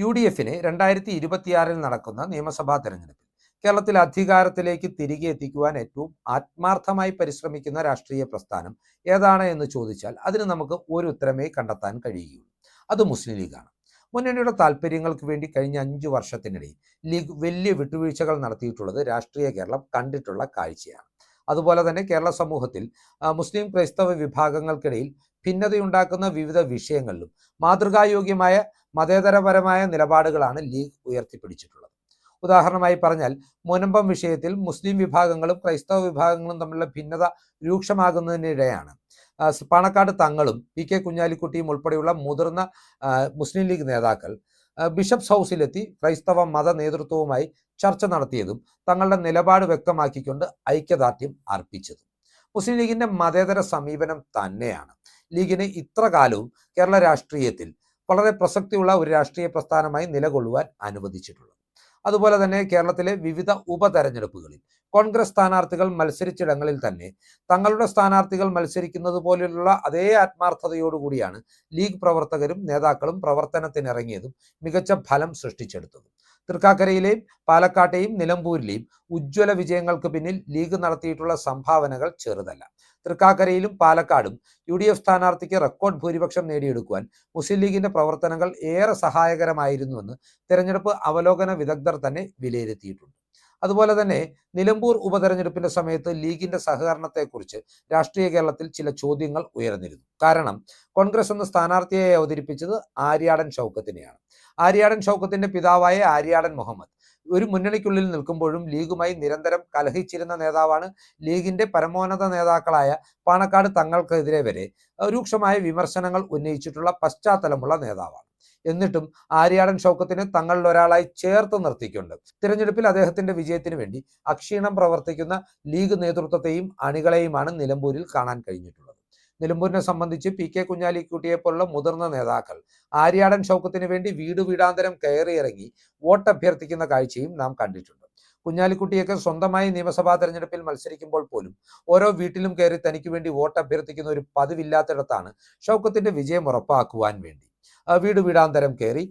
U D എഫിന് രണ്ടായിരത്തി ഇരുപത്തിയാറിൽ നടക്കുന്ന നിയമസഭാ തെരഞ്ഞെടുപ്പിൽ കേരളത്തിൽ അധികാരത്തിലേക്ക് തിരികെ എത്തിക്കുവാൻ ഏറ്റവും ആത്മാർത്ഥമായി പരിശ്രമിക്കുന്ന രാഷ്ട്രീയ പ്രസ്ഥാനം ഏതാണ് എന്ന് ചോദിച്ചാൽ അതിന് നമുക്ക് ഒരു ഉത്തരമേ കണ്ടെത്താൻ കഴിയുകയുള്ളൂ അത് മുസ്ലിം ലീഗാണ്. മുന്നണിയുടെ താല്പര്യങ്ങൾക്ക് വേണ്ടി കഴിഞ്ഞ അഞ്ചു വർഷത്തിനിടയിൽ ലീഗ് വലിയ വിട്ടുവീഴ്ചകൾ നടത്തിയിട്ടുള്ളത് രാഷ്ട്രീയ കേരളം കണ്ടിട്ടുള്ള കാഴ്ചയാണ്. അതുപോലെ തന്നെ കേരള സമൂഹത്തിൽ മുസ്ലിം ക്രൈസ്തവ വിഭാഗങ്ങൾക്കിടയിൽ ഭിന്നതയുണ്ടാക്കുന്ന വിവിധ വിഷയങ്ങളിലും മാതൃകായോഗ്യമായ മതേതരപരമായ നിലപാടുകളാണ് ലീഗ് ഉയർത്തിപ്പിടിച്ചിട്ടുള്ളത്. ഉദാഹരണമായി പറഞ്ഞാൽ മുനമ്പം വിഷയത്തിൽ മുസ്ലിം വിഭാഗങ്ങളും ക്രൈസ്തവ വിഭാഗങ്ങളും തമ്മിലുള്ള ഭിന്നത രൂക്ഷമാകുന്നതിനിടെയാണ്. പാണക്കാട് തങ്ങളും പി കെ കുഞ്ഞാലിക്കുട്ടിയും ഉൾപ്പെടെയുള്ള മുതിർന്ന മുസ്ലിം ലീഗ് നേതാക്കൾ ബിഷപ്സ് ഹൗസിലെത്തി ക്രൈസ്തവ മത നേതൃത്വവുമായി ചർച്ച നടത്തിയതും തങ്ങളുടെ നിലപാട് വ്യക്തമാക്കിക്കൊണ്ട് ഐക്യദാർഢ്യം അർപ്പിച്ചതും. മുസ്ലിം ലീഗിന്റെ മതേതര സമീപനം തന്നെയാണ്. ലീഗിന് ഇത്ര കാലവും കേരള രാഷ്ട്രീയത്തിൽ വളരെ പ്രസക്തിയുള്ള ഒരു രാഷ്ട്രീയ പ്രസ്ഥാനമായി നിലകൊള്ളുവാൻ അനുവദിച്ചിട്ടുള്ളത്. അതുപോലെ തന്നെ കേരളത്തിലെ വിവിധ ഉപതെരഞ്ഞെടുപ്പുകളിൽ കോൺഗ്രസ് സ്ഥാനാർത്ഥികൾ മത്സരിച്ചിടങ്ങളിൽ തന്നെ തങ്ങളുടെ സ്ഥാനാർത്ഥികൾ മത്സരിക്കുന്നത് പോലെയുള്ള അതേ ആത്മാർത്ഥതയോടുകൂടിയാണ് ലീഗ് പ്രവർത്തകരും നേതാക്കളും പ്രവർത്തനത്തിനിറങ്ങിയതും മികച്ച ഫലം സൃഷ്ടിച്ചെടുത്തതും. തൃക്കാക്കരയിലെയും പാലക്കാട്ടെയും നിലമ്പൂരിലെയും ഉജ്ജ്വല വിജയങ്ങൾക്ക് പിന്നിൽ ലീഗ് നടത്തിയിട്ടുള്ള സംഭാവനകൾ ചെറുതല്ല. തൃക്കാക്കരയിലും പാലക്കാടും യു ഡി എഫ് സ്ഥാനാർത്ഥിക്ക് റെക്കോർഡ് ഭൂരിപക്ഷം നേടിയെടുക്കുവാൻ മുസ്ലിം ലീഗിന്റെ പ്രവർത്തനങ്ങൾ ഏറെ സഹായകരമായിരുന്നുവെന്ന് തെരഞ്ഞെടുപ്പ് അവലോകന വിദഗ്ധർ തന്നെ വിലയിരുത്തിയിട്ടുണ്ട്. അതുപോലെ തന്നെ നിലമ്പൂർ ഉപതെരഞ്ഞെടുപ്പിന്റെ സമയത്ത് ലീഗിന്റെ സഹകരണത്തെക്കുറിച്ച് രാഷ്ട്രീയ കേരളത്തിൽ ചില ചോദ്യങ്ങൾ ഉയർന്നിരുന്നു. കാരണം കോൺഗ്രസ് എന്ന സ്ഥാനാർത്ഥിയെ അവതരിപ്പിച്ചത് ആര്യാടൻ ഷൗക്കത്തിനെയാണ്. ആര്യാടൻ ഷൗക്കത്തിന്റെ പിതാവായ ആര്യാടൻ മുഹമ്മദ്. ഒരു മുന്നണിക്കുള്ളിൽ നിൽക്കുമ്പോഴും ലീഗുമായി നിരന്തരം കലഹിച്ചിരുന്ന നേതാവാണ് ലീഗിന്റെ പരമോന്നത നേതാക്കളായ പാണക്കാട് തങ്ങൾക്കെതിരെ വരെ രൂക്ഷമായ വിമർശനങ്ങൾ ഉന്നയിച്ചിട്ടുള്ള പശ്ചാത്തലമുള്ള നേതാവാണ്. എന്നിട്ടും ആര്യാടൻ ഷൗക്കത്തിനെ തങ്ങളിൽ ഒരാളായി ചേർത്ത് നിർത്തിക്കൊണ്ട് തിരഞ്ഞെടുപ്പിൽ അദ്ദേഹത്തിന്റെ വിജയത്തിന് വേണ്ടി അക്ഷീണം പ്രവർത്തിക്കുന്ന ലീഗ് നേതൃത്വത്തെയും അണികളെയുമാണ് നിലമ്പൂരിൽ കാണാൻ കഴിഞ്ഞിട്ടുള്ളത്. നിലമ്പൂരിനെ സംബന്ധിച്ച് പി കെ കുഞ്ഞാലിക്കുട്ടിയെ പോലുള്ള മുതിർന്ന നേതാക്കൾ ആര്യാടൻ ഷൗക്കത്തിന് വേണ്ടി വീട് വീടാന്തരം കയറിയിറങ്ങി വോട്ട് അഭ്യർത്ഥിക്കുന്ന കാഴ്ചയും നാം കണ്ടിട്ടുണ്ട്. കുഞ്ഞാലിക്കുട്ടിയൊക്കെ സ്വന്തമായി നിയമസഭാ തെരഞ്ഞെടുപ്പിൽ മത്സരിക്കുമ്പോൾ പോലും ഓരോ വീട്ടിലും കയറി തനിക്ക് വേണ്ടി വോട്ട് അഭ്യർത്ഥിക്കുന്ന ഒരു പതിവില്ലാത്തിടത്താണ് ഷൗക്കത്തിന്റെ വിജയം ഉറപ്പാക്കുവാൻ വേണ്ടി. വീട് വീടാന്തരം കയറി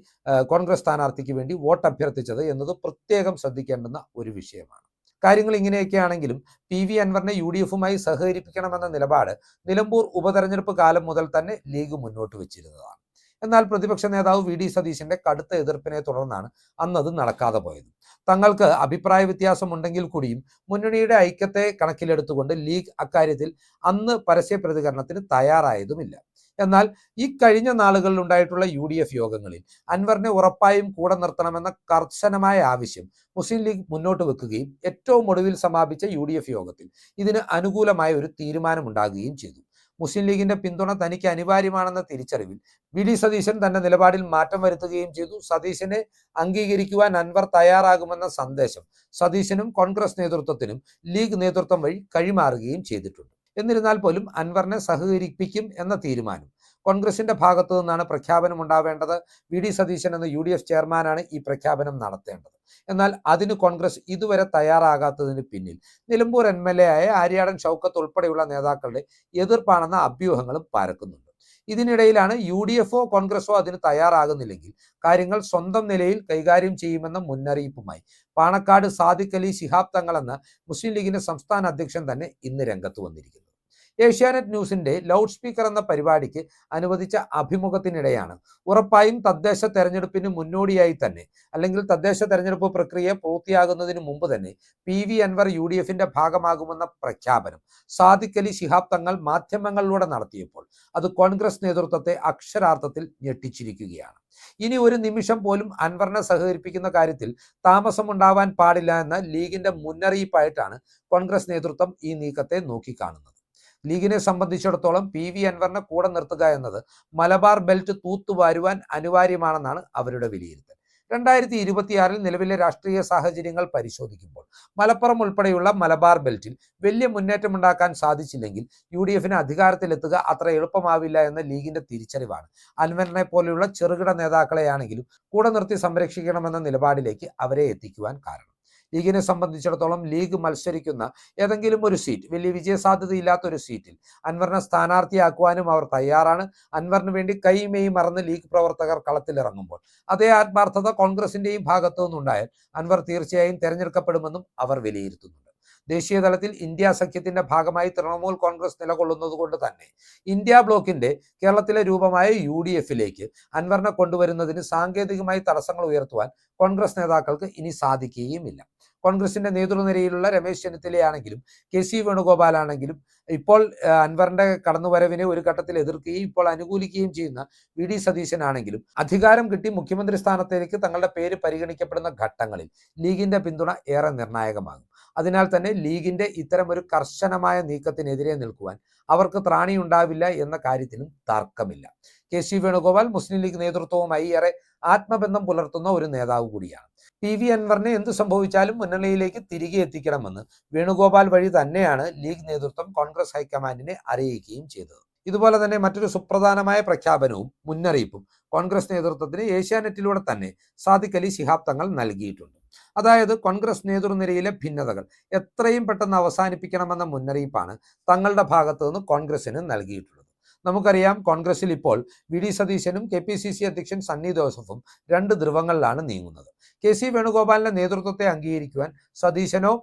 കോൺഗ്രസ് സ്ഥാനാർത്ഥിക്ക് വേണ്ടി വോട്ട് അഭ്യർത്ഥിച്ചത് എന്നത് പ്രത്യേകം ശ്രദ്ധിക്കേണ്ടുന്ന ഒരു വിഷയമാണ്. കാര്യങ്ങൾ ഇങ്ങനെയൊക്കെയാണെങ്കിലും പി വി അൻവറിനെ യു ഡി എഫുമായി സഹകരിപ്പിക്കണമെന്ന നിലപാട് നിലമ്പൂർ ഉപതെരഞ്ഞെടുപ്പ് കാലം മുതൽ തന്നെ ലീഗ് മുന്നോട്ട് വെച്ചിരുന്നതാണ്. എന്നാൽ പ്രതിപക്ഷ നേതാവ് വി ഡി സതീശന്റെ കടുത്ത എതിർപ്പിനെ തുടർന്നാണ് അന്നത് നടക്കാതെ പോയത്. തങ്ങൾക്ക് അഭിപ്രായ വ്യത്യാസമുണ്ടെങ്കിൽ കൂടിയും മുന്നണിയുടെ ഐക്യത്തെ കണക്കിലെടുത്തുകൊണ്ട് ലീഗ് അക്കാര്യത്തിൽ അന്ന് പരസ്യ പ്രതികരണത്തിന് തയ്യാറായതുമില്ല. എന്നാൽ ഈ കഴിഞ്ഞ നാളുകളിൽ ഉണ്ടായിട്ടുള്ള യു ഡി എഫ് യോഗങ്ങളിൽ അൻവറിനെ ഉറപ്പായും കൂടെ നിർത്തണമെന്ന കർശനമായ ആവശ്യം മുസ്ലിം ലീഗ് മുന്നോട്ട് വെക്കുകയും ഏറ്റവും ഒടുവിൽ സമാപിച്ച യു യോഗത്തിൽ ഇതിന് അനുകൂലമായ ഒരു തീരുമാനമുണ്ടാകുകയും ചെയ്തു. മുസ്ലിം ലീഗിന്റെ പിന്തുണ തനിക്ക് അനിവാര്യമാണെന്ന തിരിച്ചറിവിൽ വി. ഡി. സതീശൻ തന്റെ നിലപാടിൽ മാറ്റം വരുത്തുകയും ചെയ്തു. സതീശനെ അംഗീകരിക്കുവാൻ അൻവർ തയ്യാറാകുമെന്ന സന്ദേശം സതീശനും കോൺഗ്രസ് നേതൃത്വത്തിനും ലീഗ് നേതൃത്വം വഴി കൈമാറുകയും ചെയ്തിട്ടുണ്ട്. എന്നിരുന്നാൽ പോലും അൻവറിനെ സഹകരിപ്പിക്കും എന്ന തീരുമാനം. കോൺഗ്രസിന്റെ ഭാഗത്തു നിന്നാണ് പ്രഖ്യാപനം ഉണ്ടാവേണ്ടത്. വി. ഡി. സതീശൻ എന്ന യു ഡി എഫ് ചെയർമാനാണ് ഈ പ്രഖ്യാപനം നടത്തേണ്ടത്. എന്നാൽ അതിന് കോൺഗ്രസ് ഇതുവരെ തയ്യാറാകാത്തതിന് പിന്നിൽ നിലമ്പൂർ എം എൽ എ ആയ ആര്യാടൻ ഷൗക്കത്ത് ഉൾപ്പെടെയുള്ള നേതാക്കളുടെ എതിർപ്പാണെന്ന അഭ്യൂഹങ്ങളും പരക്കുന്നുണ്ട്. ഇതിനിടയിലാണ് യു ഡി എഫോ കോൺഗ്രസോ അതിന് തയ്യാറാകുന്നില്ലെങ്കിൽ കാര്യങ്ങൾ സ്വന്തം നിലയിൽ കൈകാര്യം ചെയ്യുമെന്ന മുന്നറിയിപ്പുമായി പാണക്കാട് സാദിഖ് അലി ശിഹാബ് തങ്ങൾ എന്ന മുസ്ലിം ലീഗിന്റെ സംസ്ഥാന അധ്യക്ഷൻ തന്നെ ഇന്ന് രംഗത്ത് വന്നിരിക്കുന്നു. ഏഷ്യാനെറ്റ് ന്യൂസിന്റെ ലൗഡ് സ്പീക്കർ എന്ന പരിപാടിക്ക് അനുവദിച്ച അഭിമുഖത്തിനിടെയാണ്. ഉറപ്പായും തദ്ദേശ തെരഞ്ഞെടുപ്പിന് മുന്നോടിയായി തന്നെ അല്ലെങ്കിൽ തദ്ദേശ തെരഞ്ഞെടുപ്പ് പ്രക്രിയ പൂർത്തിയാകുന്നതിന് മുമ്പ് തന്നെ P V Anvar U D എഫിന്റെ ഭാഗമാകുമെന്ന പ്രഖ്യാപനം സാദിഖ് അലി ശിഹാബ് തങ്ങൾ മാധ്യമങ്ങളിലൂടെ നടത്തിയപ്പോൾ അത് കോൺഗ്രസ് നേതൃത്വത്തെ അക്ഷരാർത്ഥത്തിൽ ഞെട്ടിച്ചിരിക്കുകയാണ്. ഇനി ഒരു നിമിഷം പോലും അൻവറിനെ സഹകരിപ്പിക്കുന്ന കാര്യത്തിൽ താമസമുണ്ടാവാൻ പാടില്ല എന്ന ലീഗിന്റെ മുന്നറിയിപ്പായിട്ടാണ് കോൺഗ്രസ് നേതൃത്വം ഈ നീക്കത്തെ നോക്കിക്കാണുന്നത്. ലീഗിനെ സംബന്ധിച്ചിടത്തോളം പി വി അൻവറിനെ കൂടെ നിർത്തുക എന്നത് മലബാർ ബെൽറ്റ് തൂത്തുവാരുവാൻ അനിവാര്യമാണെന്നാണ് അവരുടെ വിലയിരുത്തൽ. രണ്ടായിരത്തി ഇരുപത്തിയാറിൽ നിലവിലെ രാഷ്ട്രീയ സാഹചര്യങ്ങൾ പരിശോധിക്കുമ്പോൾ മലപ്പുറം ഉൾപ്പെടെയുള്ള മലബാർ ബെൽറ്റിൽ വലിയ മുന്നേറ്റമുണ്ടാക്കാൻ സാധിച്ചില്ലെങ്കിൽ യു ഡി എഫിന് അധികാരത്തിലെത്തുക അത്ര എളുപ്പമാവില്ല എന്ന ലീഗിന്റെ തിരിച്ചറിവാണ്. അൻവറിനെ പോലെയുള്ള ചെറുകിട നേതാക്കളെയാണെങ്കിലും കൂടെ നിർത്തി സംരക്ഷിക്കണമെന്ന നിലപാടിലേക്ക് അവരെ എത്തിക്കുവാൻ കാരണം. ലീഗിനെ സംബന്ധിച്ചിടത്തോളം ലീഗ് മത്സരിക്കുന്ന ഏതെങ്കിലും ഒരു സീറ്റ് വലിയ വിജയ സാധ്യതയില്ലാത്ത ഒരു സീറ്റിൽ അൻവറിനെ സ്ഥാനാർത്ഥിയാക്കുവാനും അവർ തയ്യാറാണ്. അൻവറിന് വേണ്ടി കൈമേയും മറന്ന് ലീഗ് പ്രവർത്തകർ കളത്തിലിറങ്ങുമ്പോൾ അതേ ആത്മാർത്ഥത കോൺഗ്രസിന്റെയും ഭാഗത്തു നിന്നുണ്ടായാൽ അൻവർ തീർച്ചയായും തെരഞ്ഞെടുക്കപ്പെടുമെന്നും അവർ വിലയിരുത്തുന്നുണ്ട്. ദേശീയ തലത്തിൽ ഇന്ത്യ സഖ്യത്തിന്റെ ഭാഗമായി തൃണമൂൽ കോൺഗ്രസ് നിലകൊള്ളുന്നത് കൊണ്ട് തന്നെ ഇന്ത്യ ബ്ലോക്കിന്റെ കേരളത്തിലെ രൂപമായ യു ഡി എഫിലേക്ക് അൻവറിനെ കൊണ്ടുവരുന്നതിന് സാങ്കേതികമായി തടസ്സങ്ങൾ ഉയർത്തുവാൻ കോൺഗ്രസ് നേതാക്കൾക്ക് ഇനി സാധിക്കുകയുമില്ല. കോൺഗ്രസിന്റെ നേതൃനിരയിലുള്ള രമേശ് ചെന്നിത്തലയാണെങ്കിലും കെ സി വേണുഗോപാലാണെങ്കിലും ഇപ്പോൾ അൻവറിന്റെ കടന്നുവരവിനെ ഒരു ഘട്ടത്തിൽ എതിർക്കുകയും ഇപ്പോൾ അനുകൂലിക്കുകയും ചെയ്യുന്ന വി ഡി സതീശനാണെങ്കിലും അധികാരം കിട്ടി മുഖ്യമന്ത്രി സ്ഥാനത്തേക്ക് തങ്ങളുടെ പേര് പരിഗണിക്കപ്പെടുന്ന ഘട്ടങ്ങളിൽ ലീഗിന്റെ പിന്തുണ ഏറെ നിർണായകമാകും. അതിനാൽ തന്നെ ലീഗിന്റെ ഇത്തരം ഒരു കർശനമായ നീക്കത്തിനെതിരെ നിൽക്കുവാൻ അവർക്ക് ത്രാണിയുണ്ടാവില്ല എന്ന കാര്യത്തിലും തർക്കമില്ല. കെ സി വേണുഗോപാൽ മുസ്ലിം ലീഗ് നേതൃത്വവുമായി ഏറെ ആത്മബന്ധം പുലർത്തുന്ന ഒരു നേതാവ് കൂടിയാണ്. പി വി അൻവറിനെ എന്ത് സംഭവിച്ചാലും മുന്നണിയിലേക്ക് തിരികെ എത്തിക്കണമെന്ന് വേണുഗോപാൽ വഴി തന്നെയാണ് ലീഗ് നേതൃത്വം കോൺഗ്രസ് ഹൈക്കമാൻഡിനെ അറിയിക്കുകയും ചെയ്തത്. ഇതുപോലെ തന്നെ മറ്റൊരു സുപ്രധാനമായ പ്രഖ്യാപനവും മുന്നറിയിപ്പും കോൺഗ്രസ് നേതൃത്വത്തിന് ഏഷ്യാനെറ്റിലൂടെ തന്നെ സാദിഖ് അലി ശിഹാബ് തങ്ങൾ നൽകിയിട്ടുണ്ട്. അതായത് കോൺഗ്രസ് നേതൃനിരയിലെ ഭിന്നതകൾ എത്രയും പെട്ടെന്ന് അവസാനിപ്പിക്കണമെന്ന മുന്നറിയിപ്പാണ് തങ്ങളുടെ ഭാഗത്തു നിന്ന് കോൺഗ്രസിന് നൽകിയിട്ടുള്ളത്. നമുക്കറിയാം കോൺഗ്രസിൽ ഇപ്പോൾ വി ഡി സതീശനും കെ പി സി സി അധ്യക്ഷൻ സണ്ണി ജോസഫും രണ്ട് ധ്രുവങ്ങളിലാണ് നീങ്ങുന്നത്. കെ സി വേണുഗോപാലിന്റെ നേതൃത്വത്തെ അംഗീകരിക്കുവാൻ സതീശനോ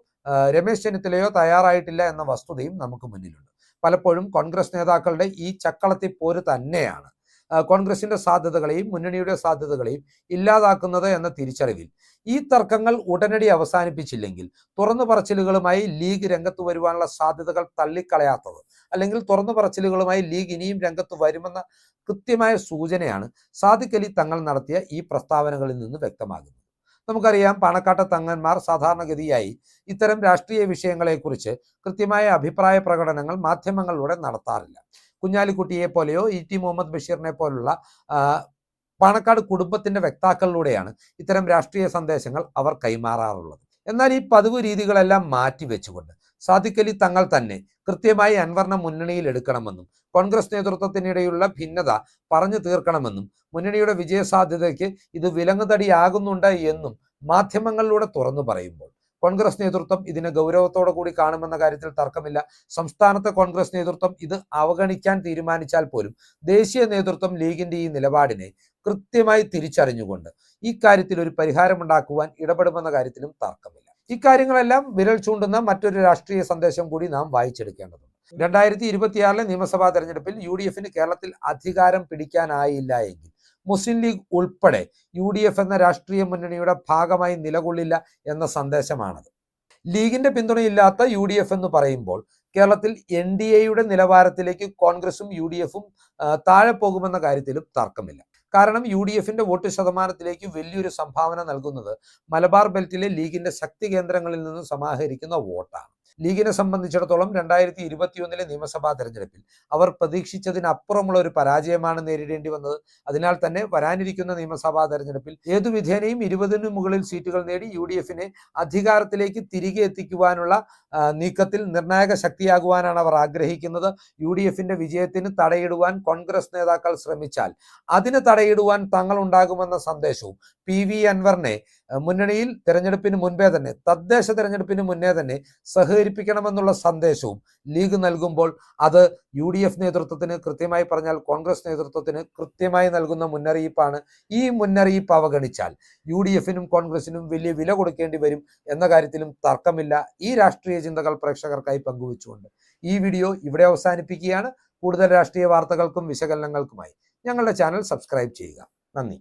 രമേശ് ചെന്നിത്തലയോ തയ്യാറായിട്ടില്ല എന്ന വസ്തുതയും നമുക്ക് മുന്നിലുണ്ട്. പലപ്പോഴും കോൺഗ്രസ് നേതാക്കളുടെ ഈ ചക്കളത്തി പോര് തന്നെയാണ്. കോൺഗ്രസിന്റെ സാധ്യതകളെയും മുന്നണിയുടെ സാധ്യതകളെയും ഇല്ലാതാക്കുന്നത് എന്ന തിരിച്ചറിവിൽ. ഈ തർക്കങ്ങൾ ഉടനടി അവസാനിപ്പിച്ചില്ലെങ്കിൽ തുറന്നു പറച്ചിലുകളുമായി ലീഗ് രംഗത്ത് വരുവാനുള്ള സാധ്യതകൾ തള്ളിക്കളയാത്തത് അല്ലെങ്കിൽ തുറന്നു പറച്ചിലുകളുമായി ലീഗ് ഇനിയും രംഗത്ത് വരുമെന്ന കൃത്യമായ സൂചനയാണ് സാദിഖ് അലി തങ്ങൾ നടത്തിയ ഈ പ്രസ്താവനകളിൽ നിന്ന് വ്യക്തമാകുന്നത്. നമുക്കറിയാം പണക്കാട്ട തങ്ങന്മാർ സാധാരണഗതിയായി ഇത്തരം രാഷ്ട്രീയ വിഷയങ്ങളെക്കുറിച്ച് കൃത്യമായ അഭിപ്രായ പ്രകടനങ്ങൾ മാധ്യമങ്ങളിലൂടെ നടത്താറില്ല. കുഞ്ഞാലിക്കുട്ടിയെ പോലെയോ ഇ ടി മുഹമ്മദ് ബഷീറിനെ പോലുള്ള പണക്കാട് കുടുംബത്തിന്റെ വ്യക്താക്കളിലൂടെയാണ് ഇത്തരം രാഷ്ട്രീയ സന്ദേശങ്ങൾ അവർ കൈമാറാറുള്ളത്. എന്നാൽ ഈ പതിവ് രീതികളെല്ലാം മാറ്റിവെച്ചുകൊണ്ട് സാദിഖ് അലി തങ്ങൾ തന്നെ കൃത്യമായി അൻവറിനെ മുന്നണിയിൽ എടുക്കണമെന്നും കോൺഗ്രസ് നേതൃത്വത്തിനിടയിലുള്ള ഭിന്നത പറഞ്ഞു തീർക്കണമെന്നും മുന്നണിയുടെ വിജയസാധ്യതയ്ക്ക് ഇത് വിലങ്ങുതടിയാകുന്നുണ്ട് എന്നും മാധ്യമങ്ങളിലൂടെ തുറന്നു പറയുമ്പോൾ കോൺഗ്രസ് നേതൃത്വം ഇതിനെ ഗൗരവത്തോടു കൂടി കാണുമെന്ന കാര്യത്തിൽ തർക്കമില്ല. സംസ്ഥാനത്തെ കോൺഗ്രസ് നേതൃത്വം ഇത് അവഗണിക്കാൻ തീരുമാനിച്ചാൽ പോലും ദേശീയ നേതൃത്വം ലീഗിന്റെ ഈ നിലപാടിനെ കൃത്യമായി തിരിച്ചറിഞ്ഞുകൊണ്ട് ഈ കാര്യത്തിൽ ഒരു പരിഹാരമുണ്ടാക്കുവാൻ ഇടപെടുമെന്ന കാര്യത്തിലും തർക്കമില്ല. ഇക്കാര്യങ്ങളെല്ലാം വിരൽ ചൂണ്ടുന്ന മറ്റൊരു രാഷ്ട്രീയ സന്ദേശം കൂടി നാം വായിച്ചെടുക്കേണ്ടതുണ്ട്. രണ്ടായിരത്തി ഇരുപത്തിയാറിലെ നിയമസഭാ തെരഞ്ഞെടുപ്പിൽ യു ഡി എഫിന് കേരളത്തിൽ അധികാരം പിടിക്കാനായില്ല എങ്കിൽ മുസ്ലിം ലീഗ് ഉൾപ്പെടെ യു ഡി എഫ് എന്ന രാഷ്ട്രീയ മുന്നണിയുടെ ഭാഗമായി നിലകൊള്ളില്ല എന്ന സന്ദേശമാണത്. ലീഗിന്റെ പിന്തുണയില്ലാത്ത യു ഡി എഫ് എന്ന് പറയുമ്പോൾ കേരളത്തിൽ എൻ ഡി എയുടെ നിലവാരത്തിലേക്ക് കോൺഗ്രസും യു ഡി എഫും താഴെ പോകുമെന്ന കാര്യത്തിലും തർക്കമില്ല. കാരണം യു ഡി എഫിന്റെ വോട്ട് ശതമാനത്തിലേക്ക് വലിയൊരു സംഭാവന നൽകുന്നത് മലബാർ ബെൽറ്റിലെ ലീഗിന്റെ ശക്തി കേന്ദ്രങ്ങളിൽ നിന്ന് സമാഹരിക്കുന്ന വോട്ടാണ്. ലീഗിനെ സംബന്ധിച്ചിടത്തോളം രണ്ടായിരത്തി ഇരുപത്തിയൊന്നിലെ നിയമസഭാ തെരഞ്ഞെടുപ്പിൽ അവർ പ്രതീക്ഷിച്ചതിനപ്പുറമുള്ള ഒരു പരാജയമാണ് നേരിടേണ്ടി വന്നത്. അതിനാൽ തന്നെ വരാനിരിക്കുന്ന നിയമസഭാ തെരഞ്ഞെടുപ്പിൽ ഏതു വിധേനയും ഇരുപതിനു മുകളിൽ സീറ്റുകൾ നേടി യു ഡി എഫിനെ അധികാരത്തിലേക്ക് തിരികെ എത്തിക്കുവാനുള്ള നീക്കത്തിൽ നിർണായക ശക്തിയാകുവാനാണ് അവർ ആഗ്രഹിക്കുന്നത്. യു ഡി എഫിന്റെ വിജയത്തിന് തടയിടുവാൻ കോൺഗ്രസ് നേതാക്കൾ ശ്രമിച്ചാൽ അതിന് തടയിടുവാൻ തങ്ങൾ ഉണ്ടാകുമെന്ന സന്ദേശവും പി വി അൻവറിനെ മുന്നണിയിൽ തെരഞ്ഞെടുപ്പിന് മുൻപേ തന്നെ തദ്ദേശ തെരഞ്ഞെടുപ്പിന് മുന്നേ തന്നെ സഹകരിപ്പിക്കണമെന്നുള്ള സന്ദേശവും ലീഗ് നൽകുമ്പോൾ അത് യു ഡി എഫ് നേതൃത്വത്തിന് കൃത്യമായി പറഞ്ഞാൽ കോൺഗ്രസ് നേതൃത്വത്തിന് കൃത്യമായി നൽകുന്ന മുന്നറിയിപ്പാണ്. ഈ മുന്നറിയിപ്പ് അവഗണിച്ചാൽ യു ഡി എഫിനും കോൺഗ്രസിനും വലിയ വില കൊടുക്കേണ്ടി വരും എന്ന കാര്യത്തിലും തർക്കമില്ല. ഈ രാഷ്ട്രീയ ചിന്തകൾ പ്രേക്ഷകർക്കായി പങ്കുവച്ചുകൊണ്ട് ഈ വീഡിയോ ഇവിടെ അവസാനിപ്പിക്കുകയാണ്. കൂടുതൽ രാഷ്ട്രീയ വാർത്തകൾക്കും വിശകലനങ്ങൾക്കുമായി ഞങ്ങളുടെ ചാനൽ സബ്സ്ക്രൈബ് ചെയ്യുക. നന്ദി.